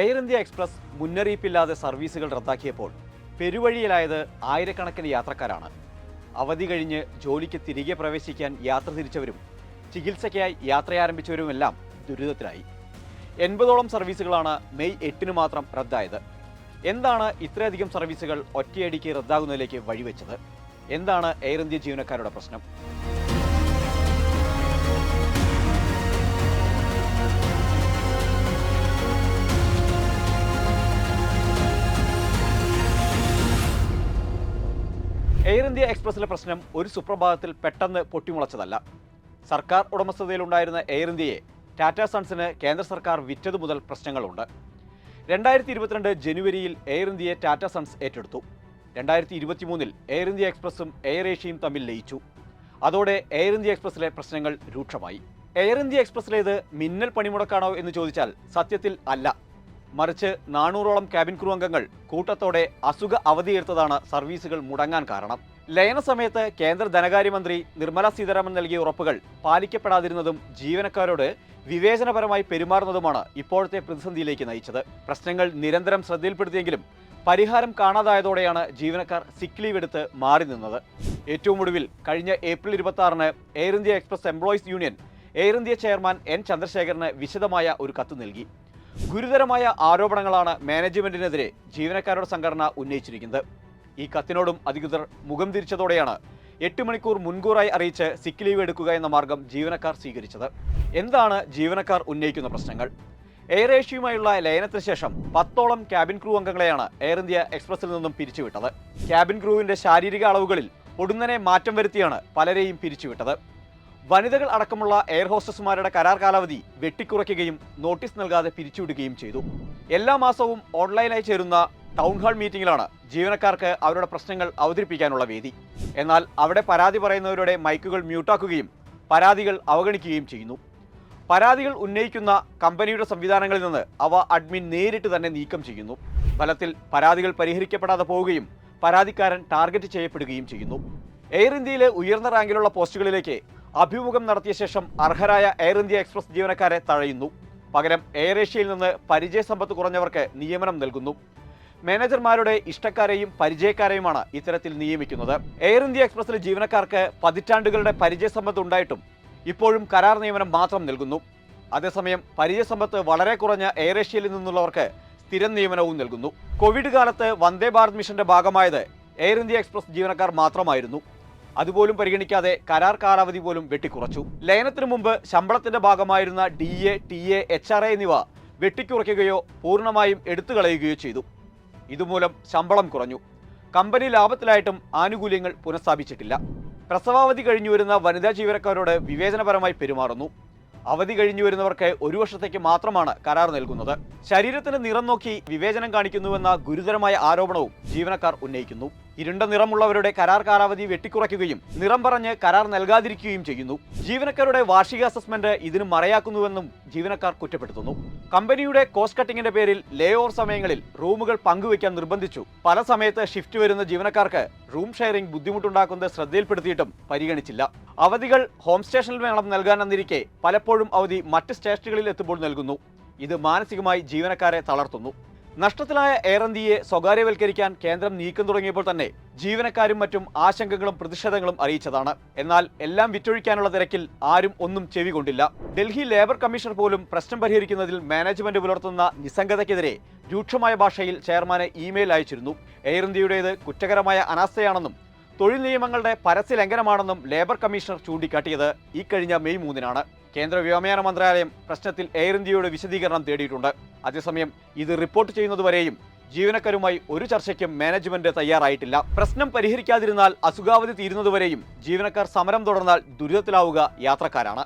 Air India express മുന്നറിയിപ്പില്ലാതെ സർവീസുകൾ റദ്ദാക്കിയപ്പോൾ പെരുവഴിയിലായത് ആയിരക്കണക്കിന് യാത്രക്കാരാണ്. അവധി കഴിഞ്ഞ് ജോലിക്ക് തിരികെ പ്രവേശിക്കാൻ യാത്ര തിരിച്ചവരും ചികിത്സയ്ക്കായി യാത്രയാരംഭിച്ചവരുമെല്ലാം ദുരിതത്തിലായി. എൺപതോളം സർവീസുകളാണ് മെയ് എട്ടിന് മാത്രം റദ്ദായത്. എന്താണ് ഇത്രയധികം സർവീസുകൾ ഒറ്റയടിക്ക് റദ്ദാകുന്നതിലേക്ക് വഴിവെച്ചത്? എന്താണ് എയർ ഇന്ത്യ ജീവനക്കാരുടെ പ്രശ്നം? എയർ ഇന്ത്യ എക്സ്പ്രസിലെ പ്രശ്നം ഒരു സുപ്രഭാതത്തിൽ പെട്ടെന്ന് പൊട്ടിമുളച്ചതല്ല. സർക്കാർ ഉടമസ്ഥതയിലുണ്ടായിരുന്ന എയർ ഇന്ത്യയെ ടാറ്റ സൺസിന് കേന്ദ്ര സർക്കാർ വിറ്റതു മുതൽ പ്രശ്നങ്ങളുണ്ട്. രണ്ടായിരത്തി ഇരുപത്തിരണ്ട് ജനുവരിയിൽ എയർ ഇന്ത്യയെ ടാറ്റ സൺസ് ഏറ്റെടുത്തു. രണ്ടായിരത്തി ഇരുപത്തിമൂന്നിൽ എയർ ഇന്ത്യ എക്സ്പ്രസും എയർ ഏഷ്യയും തമ്മിൽ ലയിച്ചു. അതോടെ എയർ ഇന്ത്യ എക്സ്പ്രസിലെ പ്രശ്നങ്ങൾ രൂക്ഷമായി. എയർ ഇന്ത്യ എക്സ്പ്രസിലേത് മിന്നൽ പണിമുടക്കാണോ എന്ന് ചോദിച്ചാൽ സത്യത്തിൽ അല്ല. മറിച്ച് നാനൂറോളം ക്യാബിൻ ക്രൂ അംഗങ്ങൾ കൂട്ടത്തോടെ അസുഖ അവധിയെടുത്തതാണ് സർവീസുകൾ മുടങ്ങാൻ കാരണം. ലയന സമയത്ത് കേന്ദ്ര ധനകാര്യമന്ത്രി നിർമ്മല സീതാരാമൻ നൽകിയ ഉറപ്പുകൾ പാലിക്കപ്പെടാതിരുന്നതും ജീവനക്കാരോട് വിവേചനപരമായി പെരുമാറുന്നതുമാണ് ഇപ്പോഴത്തെ പ്രതിസന്ധിയിലേക്ക് നയിച്ചത്. പ്രശ്നങ്ങൾ നിരന്തരം ശ്രദ്ധയിൽപ്പെടുത്തിയെങ്കിലും പരിഹാരം കാണാതായതോടെയാണ് ജീവനക്കാർ സിക്ക് ലീവ് എടുത്ത് മാറി നിന്നത്. ഏറ്റവും ഒടുവിൽ കഴിഞ്ഞ ഏപ്രിൽ ഇരുപത്തി ആറിന് Air India Express employees union Air India chairman N ചന്ദ്രശേഖരന് വിശദമായ ഒരു കത്ത് നൽകി. ഗുരുതരമായ ആരോപണങ്ങളാണ് മാനേജ്മെന്റിനെതിരെ ജീവനക്കാരുടെ സംഘടന ഉന്നയിച്ചിരിക്കുന്നത്. ഈ കത്തിനോടും അധികൃതർ മുഖം തിരിച്ചതോടെയാണ് എട്ട് മണിക്കൂർ മുൻകൂറായി അറിയിച്ച് സിക്ക് ലീവ് എടുക്കുക എന്ന മാർഗം ജീവനക്കാർ സ്വീകരിച്ചത്. എന്താണ് ജീവനക്കാർ ഉന്നയിക്കുന്ന പ്രശ്നങ്ങൾ? എയർ ഏഷ്യയുമായുള്ള ലയനത്തിന് ശേഷം പത്തോളം ക്യാബിൻ ക്രൂ അംഗങ്ങളെയാണ് എയർ ഇന്ത്യ എക്സ്പ്രസിൽ നിന്നും പിരിച്ചുവിട്ടത്. ക്യാബിൻ ക്രൂവിന്റെ ശാരീരിക അളവുകളിൽ പൊടുന്നനെ മാറ്റം വരുത്തിയാണ് പലരെയും പിരിച്ചുവിട്ടത്. വനിതകൾ അടക്കമുള്ള എയർ ഹോസ്റ്റസുമാരുടെ കരാർ കാലാവധി വെട്ടിക്കുറയ്ക്കുകയും നോട്ടീസ് നൽകാതെ പിരിച്ചുവിടുകയും ചെയ്തു. എല്ലാ മാസവും ഓൺലൈനായി ചേരുന്ന ടൗൺ ഹാൾ മീറ്റിംഗിലാണ് ജീവനക്കാർക്ക് അവരുടെ പ്രശ്നങ്ങൾ അവതരിപ്പിക്കാനുള്ള വേദി. എന്നാൽ അവിടെ പരാതി പറയുന്നവരുടെ മൈക്കുകൾ മ്യൂട്ടാക്കുകയും പരാതികൾ അവഗണിക്കുകയും ചെയ്യുന്നു. പരാതികൾ ഉന്നയിക്കുന്ന കമ്പനിയുടെ സംവിധാനങ്ങളിൽ നിന്ന് അവ അഡ്മിൻ നേരിട്ട് തന്നെ നീക്കം ചെയ്യുന്നു. ഫലത്തിൽ പരാതികൾ പരിഹരിക്കപ്പെടാതെ പോവുകയും പരാതിക്കാരൻ ടാർഗറ്റ് ചെയ്യപ്പെടുകയും ചെയ്യുന്നു. എയർ ഇന്ത്യയിലെ ഉയർന്ന റാങ്കിലുള്ള പോസ്റ്റുകളിലേക്ക് അഭിമുഖം നടത്തിയ ശേഷം അർഹരായ എയർ ഇന്ത്യ എക്സ്പ്രസ് ജീവനക്കാരെ തഴയുന്നു. പകരം എയർ ഏഷ്യയിൽ നിന്ന് പരിചയസമ്പത്ത് കുറഞ്ഞവർക്ക് നിയമനം നൽകുന്നു. മാനേജർമാരുടെ ഇഷ്ടക്കാരെയും പരിചയക്കാരെയുമാണ് ഇത്തരത്തിൽ നിയമിക്കുന്നത്. എയർ ഇന്ത്യ എക്സ്പ്രസിലെ ജീവനക്കാർക്ക് പതിറ്റാണ്ടുകളുടെ പരിചയസമ്പത്ത് ഉണ്ടായിട്ടും ഇപ്പോഴും കരാർ നിയമനം മാത്രം നൽകുന്നു. അതേസമയം പരിചയസമ്പത്ത് വളരെ കുറഞ്ഞ എയർ ഏഷ്യയിൽ നിന്നുള്ളവർക്ക് സ്ഥിരം നിയമനവും നൽകുന്നു. കോവിഡ് കാലത്ത് വന്ദേ ഭാരത് മിഷന്റെ ഭാഗമായത് എയർ ഇന്ത്യ എക്സ്പ്രസ് ജീവനക്കാർ മാത്രമായിരുന്നു. അതുപോലും പരിഗണിക്കാതെ കരാർ കാലാവധി പോലും വെട്ടിക്കുറച്ചു. ലയനത്തിനു മുമ്പ് ശമ്പളത്തിന്റെ ഭാഗമായിരുന്ന D A T A H R A എന്നിവ വെട്ടിക്കുറയ്ക്കുകയോ പൂർണമായും എടുത്തു കളയുകയോ ചെയ്തു. ഇതുമൂലം ശമ്പളം കുറഞ്ഞു. കമ്പനി ലാഭത്തിലായിട്ടും ആനുകൂല്യങ്ങൾ പുനഃസ്ഥാപിച്ചിട്ടില്ല. പ്രസവാവധി കഴിഞ്ഞു വരുന്ന വനിതാ ജീവനക്കാരോട് വിവേചനപരമായി പെരുമാറുന്നു. അവധി കഴിഞ്ഞു വരുന്നവർക്ക് ഒരു വർഷത്തേക്ക് മാത്രമാണ് കരാർ നൽകുന്നത്. ശരീരത്തിന് നിറം നോക്കി വിവേചനം കാണിക്കുന്നുവെന്ന ഗുരുതരമായ ആരോപണവും ജീവനക്കാർ ഉന്നയിക്കുന്നു. ഇരുണ്ട നിറമുള്ളവരുടെ കരാർ കാലാവധി വെട്ടിക്കുറയ്ക്കുകയും നിറം പറഞ്ഞ് കരാർ നൽകാതിരിക്കുകയും ചെയ്യുന്നു. ജീവനക്കാരുടെ വാർഷിക അസസ്മെന്റ് ഇതിന് മറയാക്കുന്നുവെന്നും ജീവനക്കാർ കുറ്റപ്പെടുത്തുന്നു. കമ്പനിയുടെ കോസ്റ്റ് കട്ടിങ്ങിന്റെ പേരിൽ ലേ ഓവർ സമയങ്ങളിൽ റൂമുകൾ പങ്കുവയ്ക്കാൻ നിർബന്ധിച്ചു. പല സമയത്ത് ഷിഫ്റ്റ് വരുന്ന ജീവനക്കാർക്ക് റൂം ഷെയറിംഗ് ബുദ്ധിമുട്ടുണ്ടാക്കുന്നത് ശ്രദ്ധയിൽപ്പെടുത്തിയിട്ടും പരിഗണിച്ചില്ല. അവധികൾ ഹോം സ്റ്റേഷനിൽ വേണം നൽകാനെന്നിരിക്കെ പലപ്പോഴും അവധി മറ്റ് സ്റ്റേഷനുകളിൽ എത്തുമ്പോൾ നൽകുന്നു. ഇത് മാനസികമായി ജീവനക്കാരെ തളർത്തുന്നു. നഷ്ടത്തിലായ എയർ ഇന്ത്യയെ സ്വകാര്യവൽക്കരിക്കാൻ കേന്ദ്രം നീക്കം തുടങ്ങിയപ്പോൾ തന്നെ ജീവനക്കാരും മറ്റും ആശങ്കകളും പ്രതിഷേധങ്ങളും അറിയിച്ചതാണ്. എന്നാൽ എല്ലാം വിറ്റൊഴിക്കാനുള്ള തിരക്കിൽ ആരും ഒന്നും ചെവി കൊണ്ടില്ല. ഡൽഹി ലേബർ കമ്മീഷണർ പോലും പ്രശ്നം പരിഹരിക്കുന്നതിൽ മാനേജ്മെന്റ് പുലർത്തുന്ന നിസ്സംഗതയ്ക്കെതിരെ രൂക്ഷമായ ഭാഷയിൽ ചെയർമാന് ഇമെയിൽ അയച്ചിരുന്നു. എയർ ഇന്ത്യയുടേത് കുറ്റകരമായ അനാസ്ഥയാണെന്നും തൊഴിൽ നിയമങ്ങളുടെ പരസ്യ ലംഘനമാണെന്നും ലേബർ കമ്മീഷണർ ചൂണ്ടിക്കാട്ടിയത് ഇക്കഴിഞ്ഞ കഴിഞ്ഞ മെയ് മൂന്നിനാണ്. കേന്ദ്ര വ്യോമയാന മന്ത്രാലയം പ്രശ്നത്തിൽ എയർ ഇന്ത്യയുടെ വിശദീകരണം തേടിയിട്ടുണ്ട്. അതേസമയം ഇത് റിപ്പോർട്ട് ചെയ്യുന്നതുവരെയും ജീവനക്കാരുമായി ഒരു ചർച്ചയ്ക്കും മാനേജ്മെന്റ് തയ്യാറായിട്ടില്ല. പ്രശ്നം പരിഹരിക്കാതിരുന്നാൽ അസുഖാവധി തീരുന്നതുവരെയും ജീവനക്കാർ സമരം തുടർന്നാൽ ദുരിതത്തിലാവുക യാത്രക്കാരാണ്.